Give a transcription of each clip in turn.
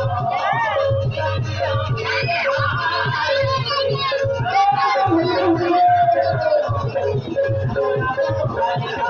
Thank you.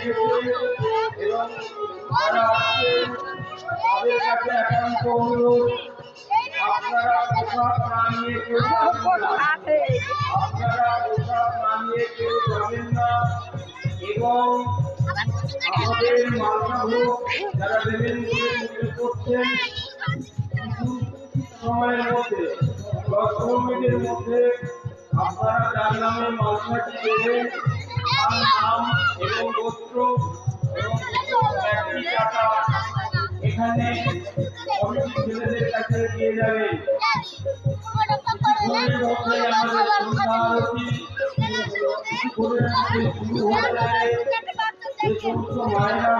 এসেছে কাছে একান্ত আপনারা পোশাক না নিয়ে কেউ আপনারা পোশাক না নিয়ে কেউ যাবেন এবং আমাদের মাথাগুলো যারা দেবেন করছেন সময়ের মধ্যে দশ মিনিটের মধ্যে আপনারা যার নামে মালসাটি দেবেন এখানে অনেক ছেলেদের কাছে দিয়ে মধ্যে শুরু হয়ে যাবে মায়েরা